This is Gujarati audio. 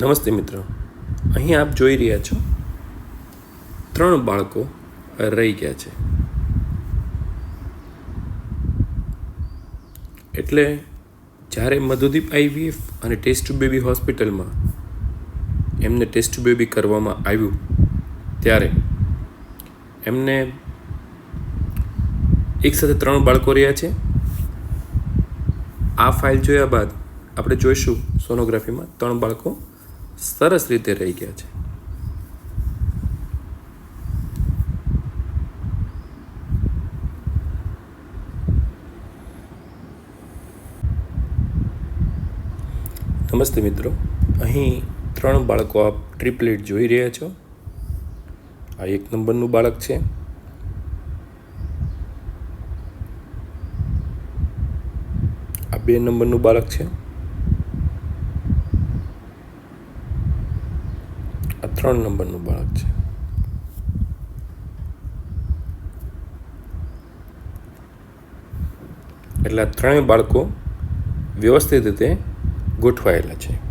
નમસ્તે મિત્રો. અહીં આપ જોઈ રહ્યા છો. ત્રણ બાળકો રહી ગયા છે. એટલે જ્યારે મધુદીપ આઈવીએફ અને ટેસ્ટ બેબી હોસ્પિટલમાં એમને ટેસ્ટ બેબી કરવામાં આવ્યું, ત્યારે એમને એક સાથે ત્રણ બાળકો રહ્યા છે. આ ફાઇલ જોયા બાદ આપણે જોઈશું સોનોગ્રાફીમાં ત્રણ બાળકો સરસ રીતે રહી ગયા છે. નમસ્તે મિત્રો. અહીં ત્રણ બાળકો આપ ટ્રિપલેટ જોઈ રહ્યા છો. આ એક નંબરનું બાળક છે. આ બે નંબરનું બાળક છે. આ ત્રણ નંબરનું બાળક છે. એટલે આ ત્રણેય બાળકો વ્યવસ્થિત રીતે ગોઠવાયેલા છે.